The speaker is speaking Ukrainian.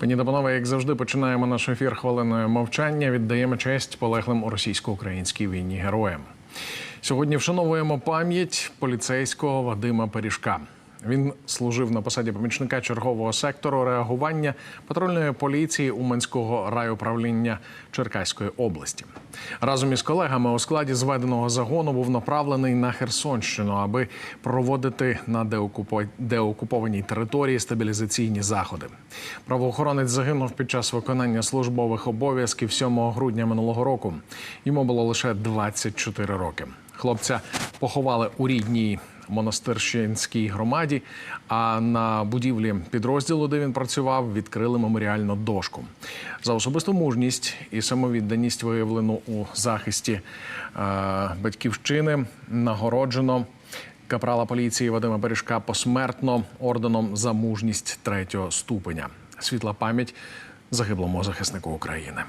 Пані та панове, як завжди, починаємо наш ефір хвилиною мовчання. Віддаємо честь полеглим у російсько-українській війні героям. Сьогодні вшановуємо пам'ять поліцейського Вадима Пиріжка. Він служив на посаді помічника чергового сектору реагування патрульної поліції Уманського райуправління Черкаської області. Разом із колегами у складі зведеного загону був направлений на Херсонщину, аби проводити на деокупо- деокупованій території стабілізаційні заходи. Правоохоронець загинув під час виконання службових обов'язків 7 грудня минулого року. Йому було лише 24 роки. Хлопця поховали у рідній монастирщинській громаді. А на будівлі підрозділу, де він працював, відкрили меморіальну дошку за особисту мужність і самовідданість, виявлену у захисті е, батьківщини, нагороджено. Капрала поліції Вадима Бережка посмертно орденом за мужність третього ступеня. Світла пам'ять загиблому захиснику України.